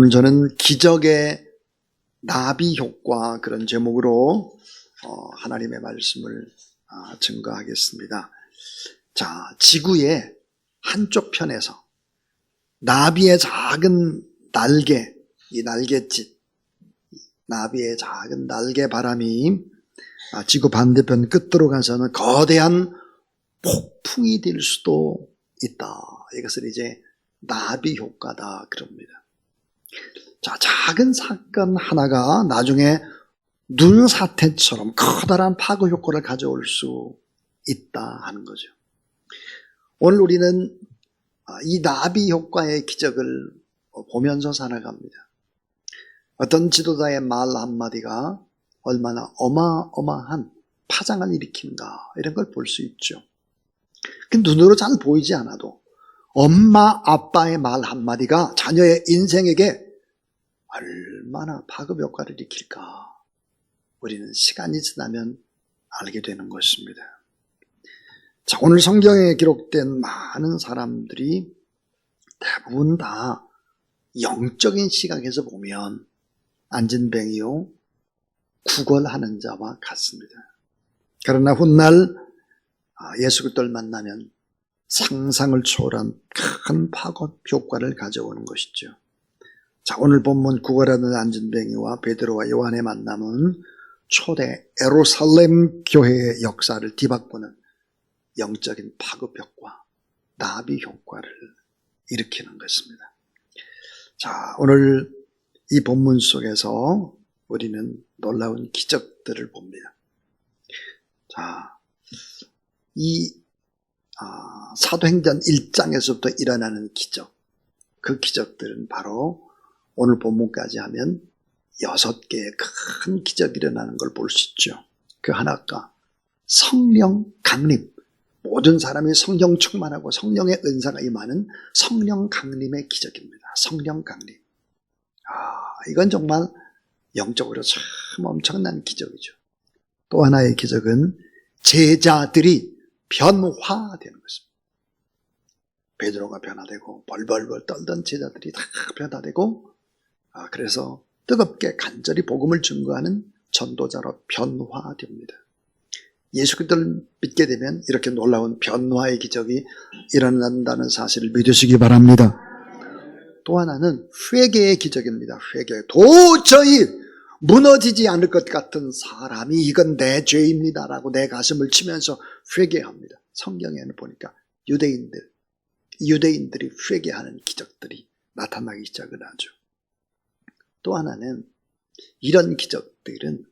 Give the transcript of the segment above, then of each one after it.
오늘 저는 기적의 나비 효과 그런 제목으로 어, 하나님의 말씀을 아, 증거하겠습니다. 자, 지구의 한쪽 편에서 나비의 작은 날개, 이 날갯짓, 나비의 작은 날개 바람이 아, 지구 반대편 끝으로 가서는 거대한 폭풍이 될 수도 있다. 이것을 이제 나비 효과다 그럽니다. 자, 작은 사건 하나가 나중에 눈 사태처럼 커다란 파급 효과를 가져올 수 있다 하는 거죠. 오늘 우리는 아, 이 나비 효과의 기적을 보면서 살아갑니다. 어떤 지도자의 말 한마디가 얼마나 어마어마한 파장을 일으키는가 이런 걸 볼 수 있죠. 그 눈으로 잘 보이지 않아도 엄마 아빠의 말 한마디가 자녀의 인생에게 얼마나 파급 효과를 일으킬까 우리는 시간이 지나면 알게 되는 것입니다. 자, 오늘 성경에 기록된 많은 사람들이 대부분 다 영적인 시각에서 보면 안진뱅이요 구걸하는 자와 같습니다. 그러나 훗날 아, 예수 그리스도를 만나면 상상을 초월한 큰 파급 효과를 가져오는 것이죠. 자, 오늘 본문 구걸하는 안진뱅이와 베드로와 요한의 만남은 초대 에루살렘 교회의 역사를 뒤바꾸는 영적인 파급 효과, 나비 효과를 일으키는 것입니다. 자, 오늘 이 본문 속에서 우리는 놀라운 기적들을 봅니다. 자, 이 아, 사도행전 1장에서부터 일어나는 기적, 그 기적들은 바로 오늘 본문까지 하면 여섯 개의 큰 기적이 일어나는 걸 볼 수 있죠. 그 하나가 성령 강림. 모든 사람이 성령 충만하고 성령의 은사가 임하는 성령 강림의 기적입니다. 성령 강림. 아, 이건 정말 영적으로 참 엄청난 기적이죠. 또 하나의 기적은 제자들이 변화되는 것입니다. 베드로가 변화되고 벌벌벌 떨던 제자들이 다 변화되고 아, 그래서 뜨겁게 간절히 복음을 증거하는 전도자로 변화됩니다. 예수 그리스도를 믿게 되면 이렇게 놀라운 변화의 기적이 일어난다는 사실을 믿으시기 바랍니다. 또 하나는 회개의 기적입니다. 회개. 도저히 무너지지 않을 것 같은 사람이 이건 내 죄입니다라고 내 가슴을 치면서 회개합니다. 성경에는 보니까 유대인들, 유대인들이 회개하는 기적들이 나타나기 시작을 하죠. 또 하나는 이런 기적들은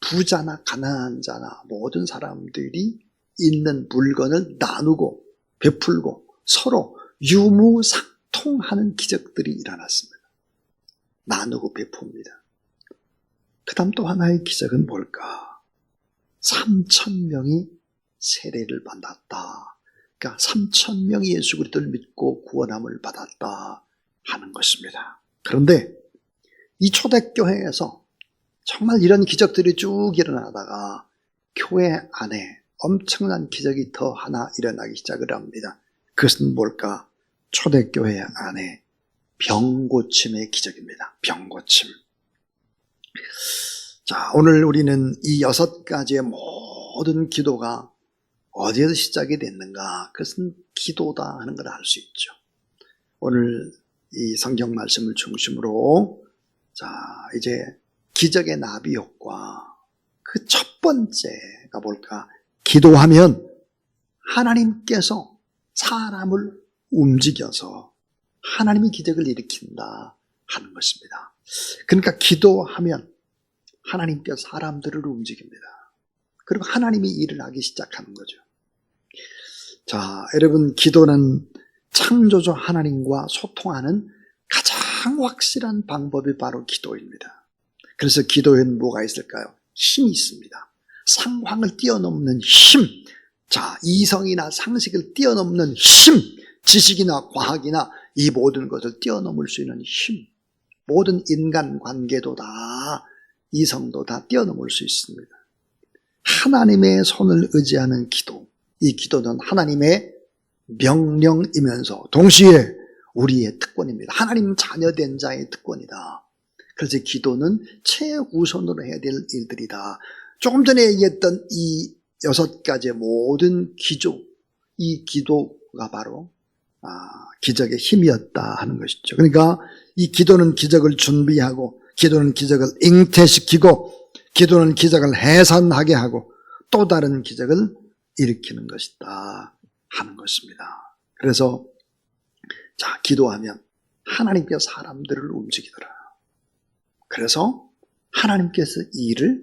부자나 가난한 자나 모든 사람들이 있는 물건을 나누고 베풀고 서로 유무상통하는 기적들이 일어났습니다. 나누고 베풉니다. 그 다음 또 하나의 기적은 뭘까? 3천 명이 세례를 받았다. 그러니까 3천 명이 예수 그리스도를 믿고 구원함을 받았다 하는 것입니다. 그런데 이 초대교회에서 정말 이런 기적들이 쭉 일어나다가 교회 안에 엄청난 기적이 더 하나 일어나기 시작을 합니다. 그것은 뭘까? 초대교회 안에 병고침의 기적입니다. 병고침. 자, 오늘 우리는 이 여섯 가지의 모든 기도가 어디에서 시작이 됐는가? 그것은 기도다 하는 걸 알 수 있죠. 오늘 이 성경 말씀을 중심으로 자, 이제 기적의 나비 효과. 그 첫 번째가 뭘까? 기도하면 하나님께서 사람을 움직여서 하나님이 기적을 일으킨다 하는 것입니다. 그러니까 기도하면 하나님께서 사람들을 움직입니다. 그리고 하나님이 일을 하기 시작하는 거죠. 자, 여러분, 기도는 창조주 하나님과 소통하는 가장 확실한 방법이 바로 기도입니다. 그래서 기도에는 뭐가 있을까요? 힘이 있습니다. 상황을 뛰어넘는 힘. 자, 이성이나 상식을 뛰어넘는 힘. 지식이나 과학이나 이 모든 것을 뛰어넘을 수 있는 힘. 모든 인간 관계도 다, 이성도 다 뛰어넘을 수 있습니다. 하나님의 손을 의지하는 기도. 이 기도는 하나님의 명령이면서 동시에 우리의 특권입니다. 하나님 자녀된 자의 특권이다. 그래서 기도는 최우선으로 해야 될 일들이다. 조금 전에 얘기했던 이 여섯 가지의 모든 기조, 이 기도가 바로 아, 기적의 힘이었다 하는 것이죠. 그러니까 이 기도는 기적을 준비하고, 기도는 기적을 잉태시키고, 기도는 기적을 해산하게 하고, 또 다른 기적을 일으키는 것이다 하는 것입니다. 그래서 자 기도하면 하나님께서 사람들을 움직이더라. 그래서 하나님께서 이 일을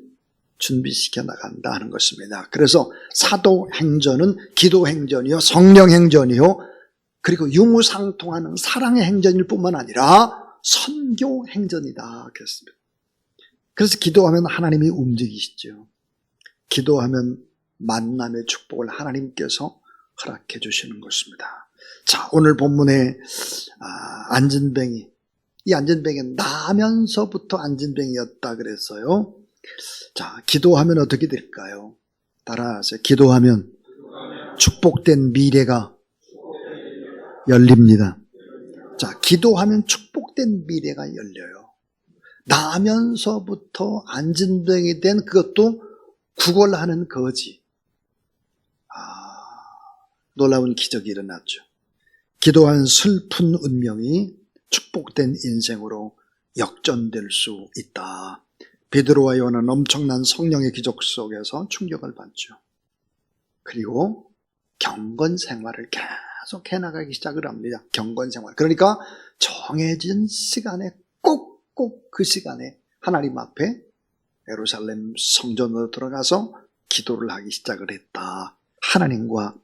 준비시켜 나간다 하는 것입니다. 그래서 사도 행전은 기도 행전이요, 성령 행전이요, 그리고 유무상통하는 사랑의 행전일 뿐만 아니라 선교 행전이다. 그랬습니다. 그래서 기도하면 하나님이 움직이시죠. 기도하면 만남의 축복을 하나님께서 허락해 주시는 것입니다. 자, 오늘 본문에 아, 안진뱅이 이 안진뱅이 나면서부터 안진뱅이였다 그랬어요. 자, 기도하면 어떻게 될까요? 따라하세요. 기도하면 축복된 미래가 열립니다. 자, 기도하면 축복된 미래가 열려요. 나면서부터 안진뱅이 된 그것도 구걸하는 거지. 아, 놀라운 기적이 일어났죠. 기도한 슬픈 운명이 축복된 인생으로 역전될 수 있다. 베드로와 요한은 엄청난 성령의 기적 속에서 충격을 받죠. 그리고 경건 생활을 계속 해나가기 시작을 합니다. 경건 생활. 그러니까 정해진 시간에 꼭꼭 그 시간에 하나님 앞에 예루살렘 성전으로 들어가서 기도를 하기 시작을 했다. 하나님과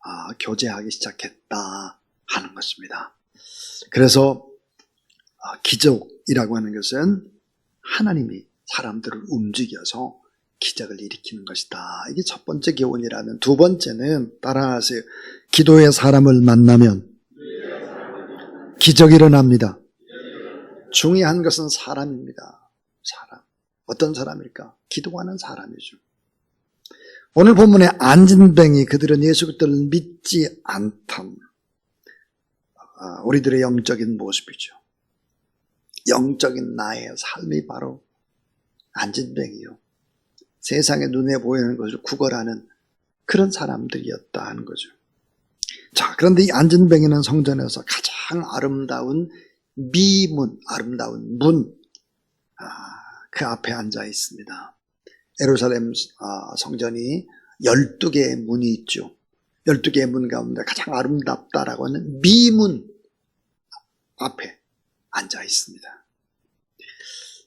아, 교제하기 시작했다 하는 것입니다. 그래서 아, 기적이라고 하는 것은 하나님이 사람들을 움직여서 기적을 일으키는 것이다. 이게 첫 번째 교훈이라면 두 번째는 따라하세요. 기도의 사람을 만나면 기적이 일어납니다. 중요한 것은 사람입니다. 사람. 어떤 사람일까? 기도하는 사람이죠. 오늘 본문에 안진뱅이 그들은 예수 그리스도를 믿지 않담. 아, 우리들의 영적인 모습이죠. 영적인 나의 삶이 바로 안진뱅이요. 세상의 눈에 보이는 것을 구걸하는 그런 사람들이었다 하는 거죠. 자, 그런데 이 안진뱅이는 성전에서 가장 아름다운 미문, 아름다운 문, 아, 그 앞에 앉아 있습니다. 에루살렘 아, 성전이 12개의 문이 있죠. 12개의 문 가운데 가장 아름답다라고 하는 미문 앞에 앉아 있습니다.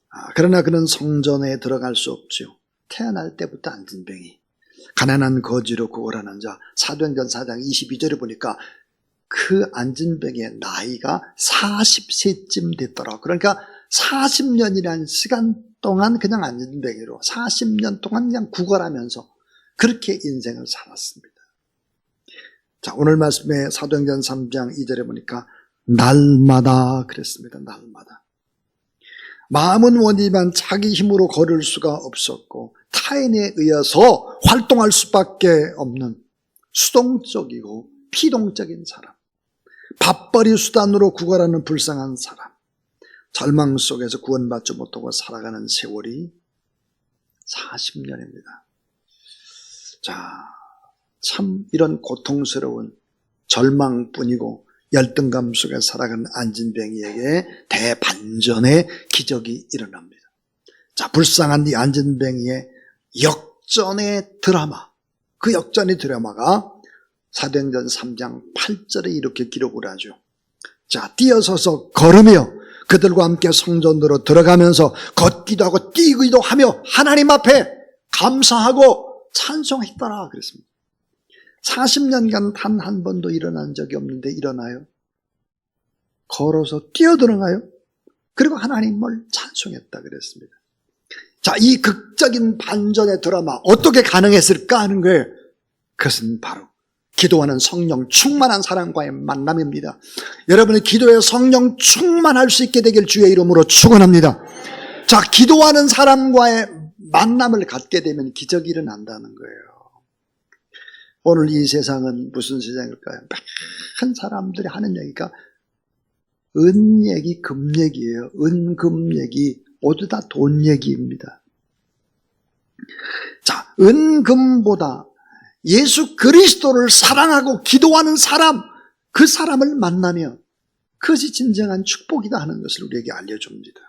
아, 그러나 그는 성전에 들어갈 수 없죠. 태어날 때부터 안진병이 가난한 거지로 구걸하는 자 사도행전 4장 22절에 보니까 그 안진병의 나이가 40세쯤 됐더라. 그러니까 40년이라는 시간 동안 그냥 안진병이로 40년 동안 그냥 구걸하면서 그렇게 인생을 살았습니다. 자, 오늘 말씀에 사도행전 3장 2절에 보니까 날마다 그랬습니다. 날마다. 마음은 원이지만 자기 힘으로 걸을 수가 없었고 타인에 의해서 활동할 수밖에 없는 수동적이고 피동적인 사람. 밥벌이 수단으로 구걸하는 불쌍한 사람. 절망 속에서 구원받지 못하고 살아가는 세월이 40년입니다. 자, 참 이런 고통스러운 절망뿐이고 열등감 속에 살아가는 안진뱅이에게 대반전의 기적이 일어납니다. 자, 불쌍한 이 안진뱅이의 역전의 드라마, 그 역전의 드라마가 사도행전 3장 8절에 이렇게 기록을 하죠. 자, 뛰어서서 걸으며 그들과 함께 성전으로 들어가면서 걷기도 하고 뛰기도 하며 하나님 앞에 감사하고 찬송했더라 그랬습니다. 40년간 단 한 번도 일어난 적이 없는데 일어나요? 걸어서 뛰어들어가요? 그리고 하나님을 찬송했다 그랬습니다. 자, 이 극적인 반전의 드라마 어떻게 가능했을까 하는 거예요. 그것은 바로 기도하는 성령 충만한 사람과의 만남입니다. 여러분의 기도에 성령 충만할 수 있게 되길 주의 이름으로 축원합니다. 자, 기도하는 사람과의 만남을 갖게 되면 기적이 일어난다는 거예요. 오늘 이 세상은 무슨 세상일까요? 많은 사람들이 하는 얘기가 은 얘기, 금 얘기예요. 은, 금 얘기 모두 다 돈 얘기입니다. 자, 은, 금보다 예수 그리스도를 사랑하고 기도하는 사람, 그 사람을 만나면 그것이 진정한 축복이다 하는 것을 우리에게 알려줍니다.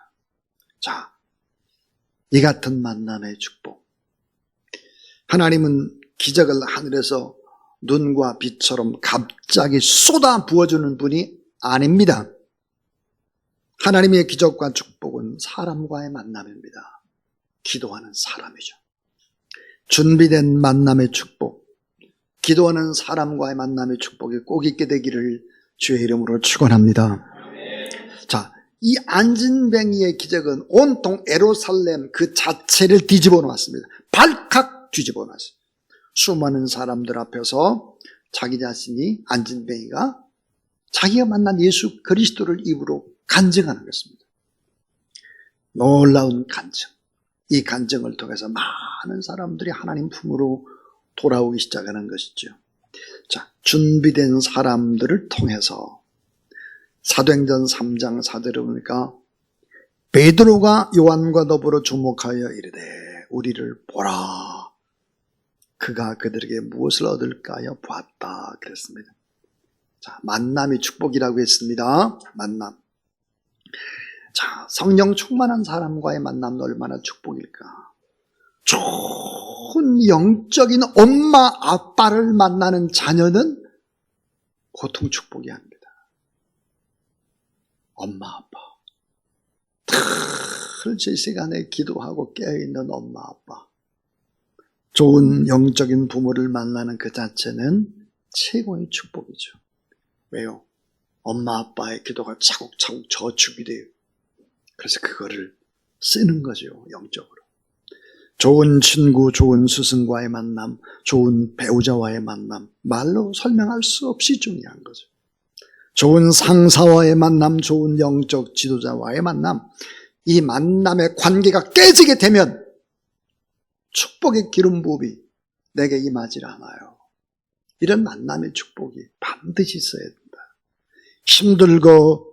자, 이 같은 만남의 축복. 하나님은 기적을 하늘에서 눈과 빛처럼 갑자기 쏟아 부어주는 분이 아닙니다. 하나님의 기적과 축복 은 사람과의 만남입니다. 기도하는 사람이죠. 준비된 만남의 축복, 기도하는 사람과의 만남의 축복이 꼭 있게 되기를 주의 이름으로 축원합니다. 자, 이 안진뱅이의 기적은 온통 에로살렘 그 자체를 뒤집어 놓았습니다. 발칵 뒤집어 놨어요. 수많은 사람들 앞에서 자기 자신이 안진뱅이가 자기가 만난 예수 그리스도를 입으로 간증하는 것입니다. 놀라운 간증. 이 간증을 통해서 많은 사람들이 하나님 품으로 돌아오기 시작하는 것이죠. 자, 준비된 사람들을 통해서 사도행전 3장 4절에 보니까 베드로가 요한과 더불어 주목하여 이르되 우리를 보라. 그가 그들에게 무엇을 얻을까요? 보았다. 그랬습니다. 자, 만남이 축복이라고 했습니다. 만남. 자, 성령 충만한 사람과의 만남은 얼마나 축복일까? 좋은 영적인 엄마, 아빠를 만나는 자녀는 고통 축복이 아닙니다. 엄마, 아빠. 늘 시간에 기도하고 깨어있는 엄마, 아빠. 좋은 영적인 부모를 만나는 그 자체는 최고의 축복이죠. 왜요? 엄마, 아빠의 기도가 차곡차곡 저축이 돼요. 그래서 그거를 쓰는 거죠, 영적으로. 좋은 친구, 좋은 스승과의 만남, 좋은 배우자와의 만남, 말로 설명할 수 없이 중요한 거죠. 좋은 상사와의 만남, 좋은 영적 지도자와의 만남, 이 만남의 관계가 깨지게 되면 축복의 기름 부음이 내게 임하질 않아요. 이런 만남의 축복이 반드시 있어야 된다. 힘들고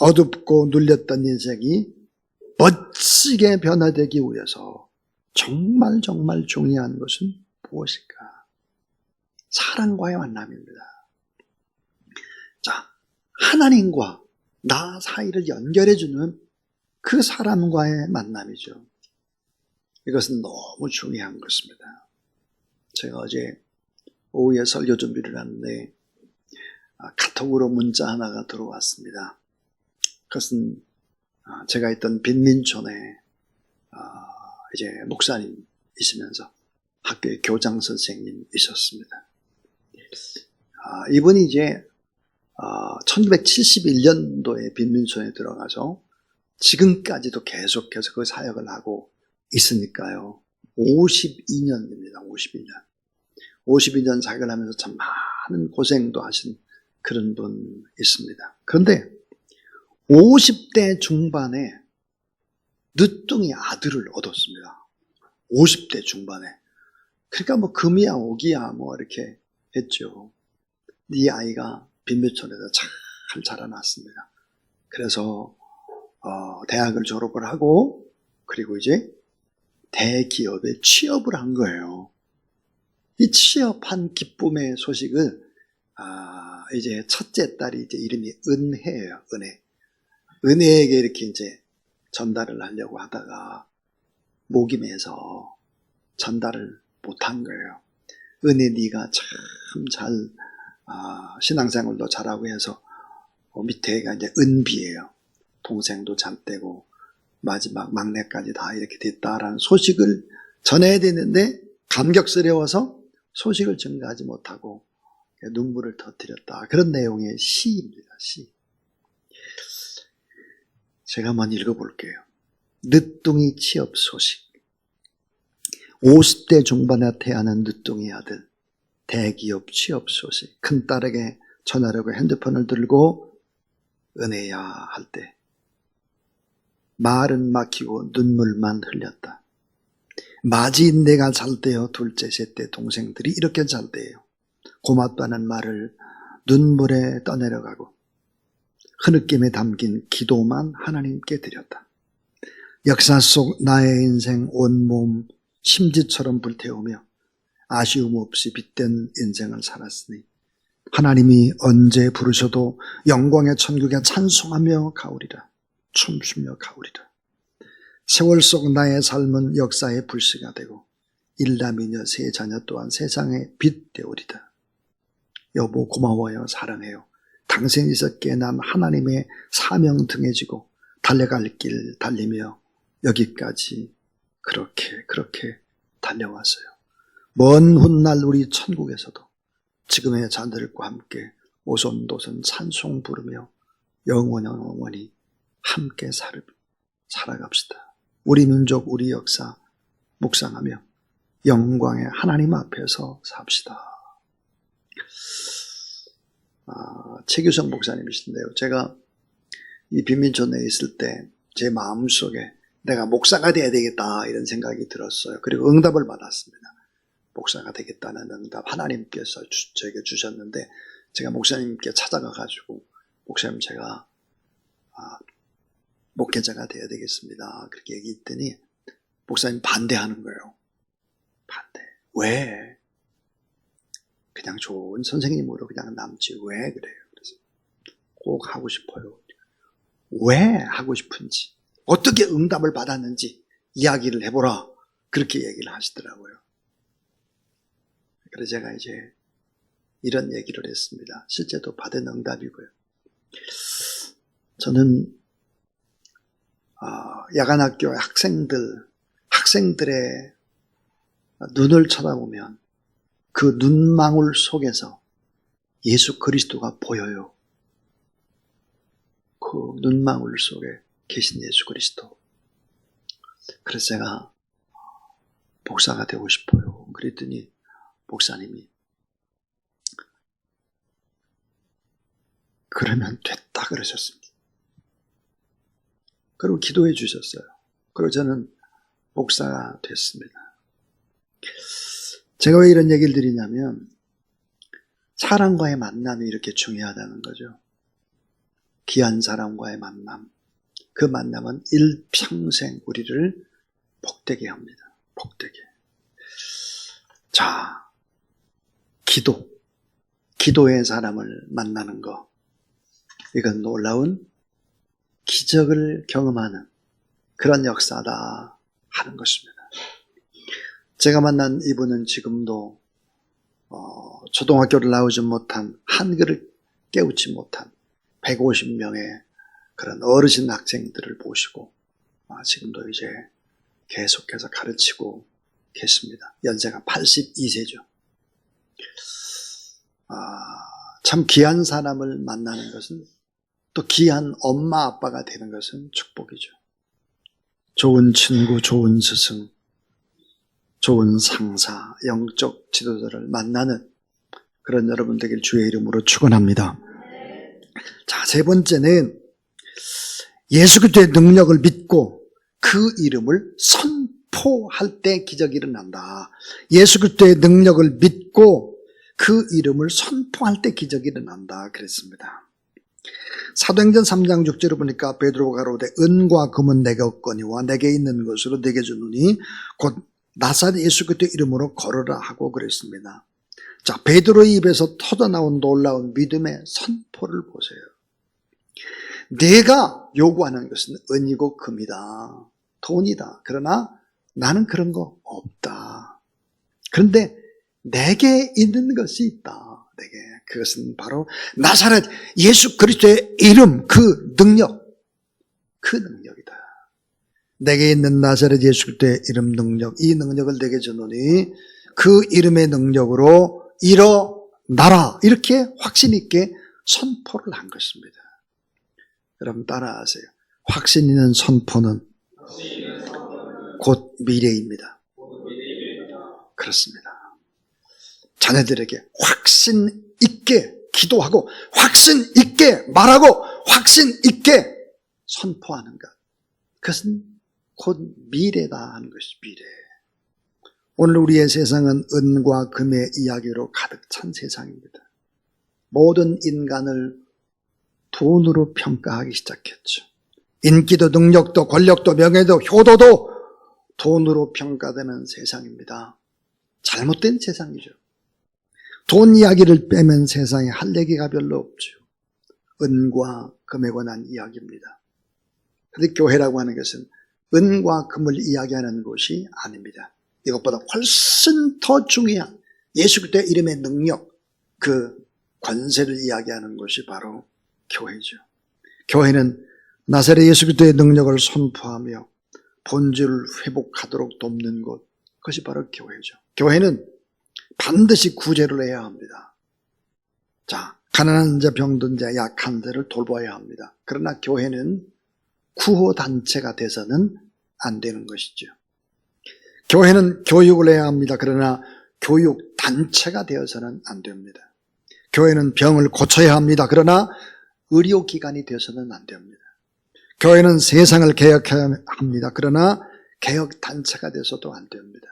어둡고 눌렸던 인생이 멋지게 변화되기 위해서 정말 정말 중요한 것은 무엇일까? 사랑과의 만남입니다. 자, 하나님과 나 사이를 연결해주는 그 사람과의 만남이죠. 이것은 너무 중요한 것입니다. 제가 어제 오후에 설교 준비를 하는데 아, 카톡으로 문자 하나가 들어왔습니다. 그것은 아, 제가 있던 빈민촌에 아, 이제 목사님이시면서 학교의 교장 선생님 이셨습니다. 이분이 이제 1971년도에 빈민촌에 들어가서 지금까지도 계속해서 그 사역을 하고 있으니까요. 52년입니다. 52년. 52년 사역을 하면서 참 많은 고생도 하신 그런 분 있습니다. 그런데 50대 중반에 늦둥이 아들을 얻었습니다. 50대 중반에. 그러니까 뭐 금이야 오기야 뭐 이렇게 했죠. 이 아이가 빈묘촌에서 잘 자라났습니다. 그래서 어, 대학을 졸업을 하고 그리고 이제 대기업에 취업을 한 거예요. 이 취업한 기쁨의 소식을 아, 이제 첫째 딸이 이제 이름이 은혜예요. 은혜. 은혜에게 이렇게 이제 전달을 하려고 하다가 목이 메서 전달을 못한 거예요. 은혜 네가 참잘 아, 신앙생활도 잘하고 해서 어, 밑에가 이제 은비예요. 동생도 잘 되고 마지막 막내까지 다 이렇게 됐다라는 소식을 전해야 되는데 감격스러워서 소식을 전가하지 못하고 눈물을 터뜨렸다. 그런 내용의 시입니다. 시. 제가 한번 읽어볼게요. 늦둥이 취업 소식. 50대 중반에 태어난 늦둥이 아들. 대기업 취업 소식. 큰딸에게 전화려고 핸드폰을 들고 은혜야 할 때 말은 막히고 눈물만 흘렸다. 맞이인 내가 잘 때요. 둘째, 셋째 동생들이 이렇게 잘 때요. 고맙다는 말을 눈물에 떠내려가고 흐느낌에 담긴 기도만 하나님께 드렸다. 역사 속 나의 인생 온몸 심지처럼 불태우며 아쉬움 없이 빛된 인생을 살았으니 하나님이 언제 부르셔도 영광의 천국에 찬송하며 가오리라 춤추며 가오리라. 세월 속 나의 삶은 역사의 불씨가 되고 일남이녀 세 자녀 또한 세상의 빛 되오리다. 여보 고마워요. 사랑해요 당신이 있었기에 난 하나님의 사명 등에 지고 달려갈 길 달리며 여기까지 그렇게 그렇게 달려왔어요. 먼 훗날 우리 천국에서도 지금의 자들과 함께 오손도손 찬송 부르며 영원 영원히 함께 살, 살아갑시다. 우리 민족 우리 역사 묵상하며 영광의 하나님 앞에서 삽시다. 아, 최규성 목사님이신데요. 제가 이 빈민촌에 있을 때 제 마음속에 내가 목사가 돼야 되겠다 이런 생각이 들었어요. 그리고 응답을 받았습니다. 목사가 되겠다는 응답 하나님께서 주, 저에게 주셨는데 제가 목사님께 찾아가 가지고 목사님 제가 아, 목회자가 돼야 되겠습니다. 그렇게 얘기했더니 목사님 반대하는 거예요. 반대. 왜? 그냥 좋은 선생님으로 그냥 남지 왜 그래요? 그래서 꼭 하고 싶어요. 왜 하고 싶은지 어떻게 응답을 받았는지 이야기를 해보라 그렇게 얘기를 하시더라고요. 그래서 제가 이제 이런 얘기를 했습니다. 실제도 받은 응답이고요. 저는 아, 야간학교 학생들 학생들의 눈을 쳐다보면 그 눈망울 속에서 예수 그리스도가 보여요. 그 눈망울 속에 계신 예수 그리스도. 그래서 제가 목사가 되고 싶어요. 그랬더니 목사님이 그러면 됐다 그러셨습니다. 그리고 기도해 주셨어요. 그리고 저는 목사가 됐습니다. 제가 왜 이런 얘기를 드리냐면 사람과의 만남이 이렇게 중요하다는 거죠. 귀한 사람과의 만남. 그 만남은 일평생 우리를 복되게 합니다. 복되게. 자, 기도. 기도의 사람을 만나는 거. 이건 놀라운 기적을 경험하는 그런 역사다 하는 것입니다. 제가 만난 이분은 지금도 어, 초등학교를 나오지 못한 한글을 깨우지 못한 150명의 그런 어르신 학생들을 보시고 아, 지금도 이제 계속해서 가르치고 계십니다. 연세가 82세죠. 아, 참 귀한 사람을 만나는 것은 또 귀한 엄마 아빠가 되는 것은 축복이죠. 좋은 친구, 좋은 스승, 좋은 상사, 영적 지도자를 만나는 그런 여러분 되길 주의 이름으로 축원합니다. 자, 세 번째는 예수 그리스도의 능력을 믿고 그 이름을 선포할 때 기적이 일어난다. 예수 그리스도의 능력을 믿고 그 이름을 선포할 때 기적이 일어난다. 그랬습니다. 사도행전 3장 6절을 보니까 베드로가 가로되 은과 금은 내게 없거니와 내게 있는 것으로 내게 주노니 곧 나사렛 예수 그리스도의 이름으로 걸어라 하고 그랬습니다. 자, 베드로의 입에서 터져 나온 놀라운 믿음의 선포를 보세요. 내가 요구하는 것은 은이고 금이다. 돈이다. 그러나 나는 그런 거 없다. 그런데 내게 있는 것이 있다. 내게. 그것은 바로 나사렛 예수 그리스도의 이름, 그 능력. 그 능력이다. 내게 있는 나사렛 예수 그리스도의 이름 능력, 이 능력을 내게 주노니 그 이름의 능력으로 일어나라. 이렇게 확신 있게 선포를 한 것입니다. 여러분 따라하세요. 확신 있는 선포는 곧 미래입니다. 그렇습니다. 자녀들에게 확신 있게 기도하고 확신 있게 말하고 확신 있게 선포하는 것. 그것은 곧 미래다 하는 것이 미래. 오늘 우리의 세상은 은과 금의 이야기로 가득 찬 세상입니다. 모든 인간을 돈으로 평가하기 시작했죠. 인기도 능력도 권력도 명예도 효도도 돈으로 평가되는 세상입니다. 잘못된 세상이죠. 돈 이야기를 빼면 세상에 할 얘기가 별로 없죠. 은과 금에 관한 이야기입니다. 그런데 교회라고 하는 것은 은과 금을 이야기하는 곳이 아닙니다. 이것보다 훨씬 더 중요한 예수 그리스도의 이름의 능력, 그 권세를 이야기하는 것이 바로 교회죠. 교회는 나사렛 예수 그리스도의 능력을 선포하며 본질을 회복하도록 돕는 것, 그것이 바로 교회죠. 교회는 반드시 구제를 해야 합니다. 자, 가난한 자, 병든 자, 약한 자를 돌봐야 합니다. 그러나 교회는 구호단체가 돼서는 안 되는 것이죠. 교회는 교육을 해야 합니다. 그러나 교육 단체가 되어서는 안 됩니다. 교회는 병을 고쳐야 합니다. 그러나 의료기관이 되어서는 안 됩니다. 교회는 세상을 개혁해야 합니다. 그러나 개혁단체가 돼서도 안 됩니다.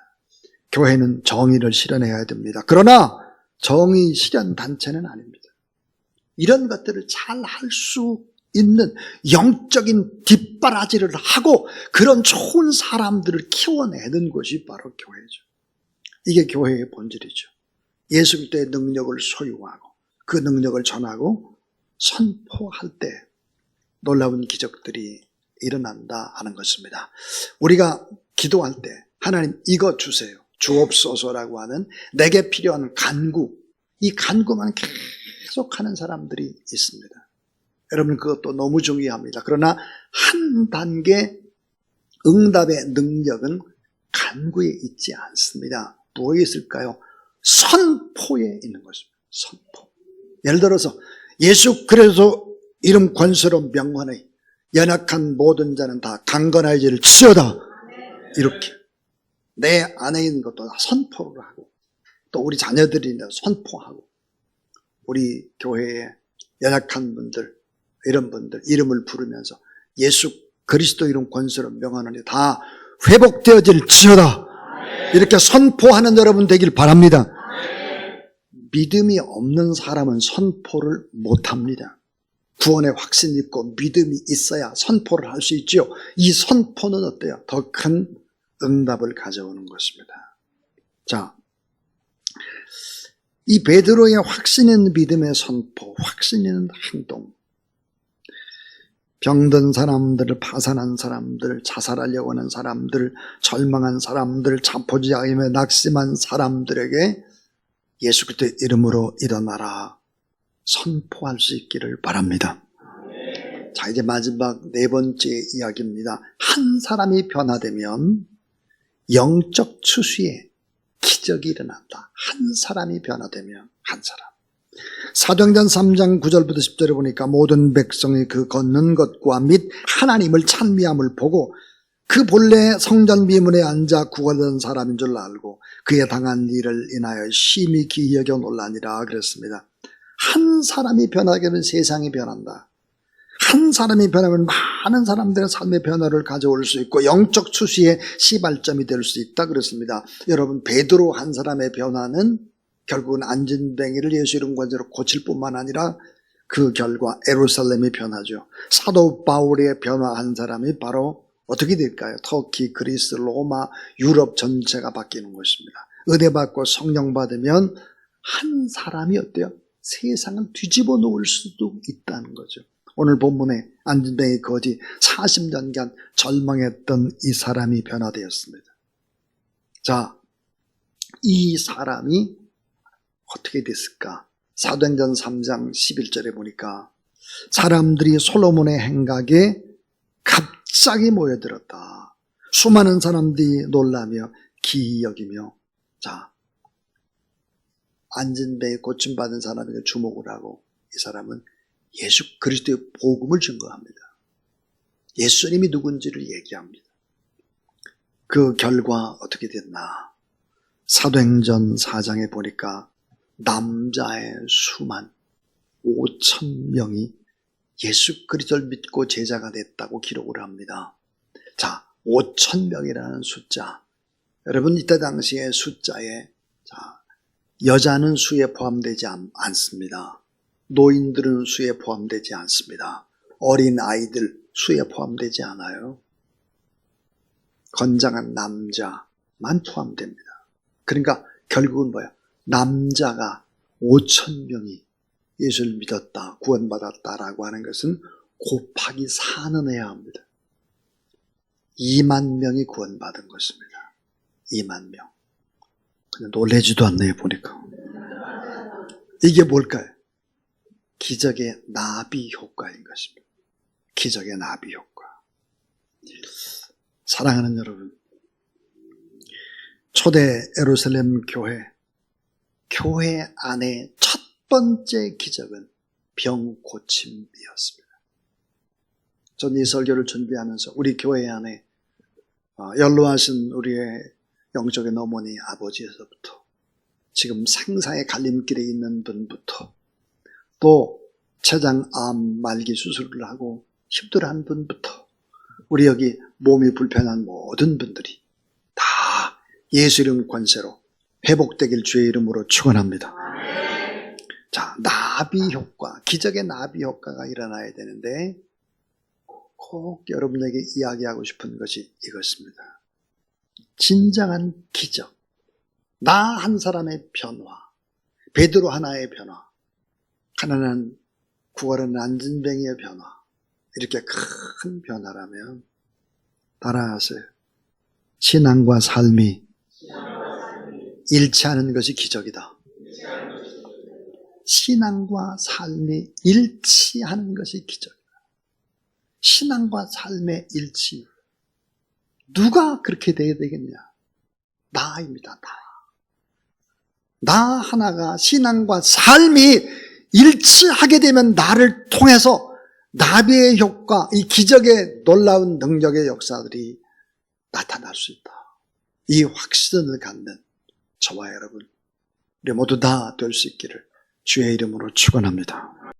교회는 정의를 실현해야 됩니다. 그러나 정의 실현 단체는 아닙니다. 이런 것들을 잘 할 수 있는 영적인 뒷바라지를 하고 그런 좋은 사람들을 키워내는 것이 바로 교회죠. 이게 교회의 본질이죠. 예수 그리스도의 능력을 소유하고 그 능력을 전하고 선포할 때 놀라운 기적들이 일어난다 하는 것입니다. 우리가 기도할 때 하나님 이거 주세요. 주옵소서라고 하는 내게 필요한 간구, 이 간구만 계속 하는 사람들이 있습니다. 여러분 그것도 너무 중요합니다. 그러나 한 단계 응답의 능력은 간구에 있지 않습니다. 뭐에 있을까요? 선포에 있는 것입니다. 선포. 예를 들어서 예수 그래서 이름 권세로 명하네 연약한 모든 자는 다 강건하여지를 치여다 이렇게 내 안에 있는 것도 다 선포를 하고 또 우리 자녀들이 선포하고 우리 교회에 연약한 분들 이런 분들 이름을 부르면서 예수 그리스도 이름 권세로 명하노니 다 회복되어질 지어다. 이렇게 선포하는 여러분 되길 바랍니다. 믿음이 없는 사람은 선포를 못합니다. 구원의 확신이 있고 믿음이 있어야 선포를 할 수 있죠 이 선포는 어때요? 더 큰 응답을 가져오는 것입니다. 자, 이 베드로의 확신 있는 믿음의 선포, 확신 있는 행동, 병든 사람들, 파산한 사람들, 자살하려고 하는 사람들, 절망한 사람들, 자포지하며 낙심한 사람들에게 예수 그리스도의 이름으로 일어나라 선포할 수 있기를 바랍니다. 자, 이제 마지막 네 번째 이야기입니다. 한 사람이 변화되면 영적 추수에 기적이 일어난다. 한 사람이 변화되면 한 사람. 사도행전 3장 9절부터 10절에 보니까 모든 백성이 그 걷는 것과 및 하나님을 찬미함을 보고 그 본래 성전 미문에 앉아 구걸던 사람인 줄 알고 그에 당한 일을 인하여 심히 기히 여겨 놀라니라 그랬습니다. 한 사람이 변하게 되면 세상이 변한다. 한 사람이 변하면 많은 사람들의 삶의 변화를 가져올 수 있고 영적 추수의 시발점이 될 수 있다 그랬습니다. 여러분 베드로 한 사람의 변화는 결국은 안진뱅이를 예수 이름 관제로 고칠 뿐만 아니라 그 결과 에루살렘이 변하죠. 사도 바울의 변화한 사람이 바로 어떻게 될까요? 터키, 그리스, 로마, 유럽 전체가 바뀌는 것입니다. 은혜 받고 성령 받으면 한 사람이 어때요? 세상을 뒤집어 놓을 수도 있다는 거죠. 오늘 본문에 안진뱅이 거지 40년간 절망했던 이 사람이 변화되었습니다. 자, 이 사람이 어떻게 됐을까? 사도행전 3장 11절에 보니까 사람들이 솔로몬의 행각에 갑자기 모여들었다. 수많은 사람들이 놀라며 기이 여기며 자 안진뱅이 고침 받은 사람에게 주목을 하고 이 사람은 예수 그리스도의 복음을 증거합니다. 예수님이 누군지를 얘기합니다. 그 결과 어떻게 됐나? 사도행전 4장에 보니까 남자의 수만 5천 명이 예수 그리스도를 믿고 제자가 됐다고 기록을 합니다. 자, 5천 명이라는 숫자. 여러분 이때 당시의 숫자에 자, 여자는 수에 포함되지 않, 않습니다. 노인들은 수에 포함되지 않습니다. 어린 아이들 수에 포함되지 않아요. 건장한 남자만 포함됩니다. 그러니까 결국은 뭐야? 남자가 5천 명이 예수를 믿었다, 구원받았다라고 하는 것은 곱하기 4는 해야 합니다. 2만 명이 구원받은 것입니다. 2만 명. 근데 놀래지도 않네요, 보니까. 이게 뭘까요? 기적의 나비 효과인 것입니다. 기적의 나비 효과. 사랑하는 여러분, 초대 에루살렘 교회, 교회 안에 첫 번째 기적은 병 고침이었습니다. 전 이 설교를 준비하면서 우리 교회 안에 어, 연로하신 우리의 영적인 어머니 아버지에서부터 지금 생사의 갈림길에 있는 분부터 또 췌장암 말기 수술을 하고 힘들어한 분부터 우리 여기 몸이 불편한 모든 분들이 다 예수 이름 권세로 회복되길 주의 이름으로 축원합니다. 자, 나비 효과, 기적의 나비 효과가 일어나야 되는데 꼭 여러분에게 이야기하고 싶은 것이 이것입니다. 진정한 기적. 나 한 사람의 변화. 베드로 하나의 변화. 가난한 구걸은 안진뱅이의 변화. 이렇게 큰 변화라면 따라하세요. 신앙과 삶이 일치하는 것이 기적이다. 신앙과 삶이 일치하는 것이 기적이다. 신앙과 삶의 일치. 누가 그렇게 돼야 되겠냐? 나입니다, 나. 나 하나가 신앙과 삶이 일치하게 되면 나를 통해서 나비의 효과, 이 기적의 놀라운 능력의 역사들이 나타날 수 있다. 이 확신을 갖는 저와 여러분, 우리 모두 다 될 수 있기를 주의 이름으로 축원합니다.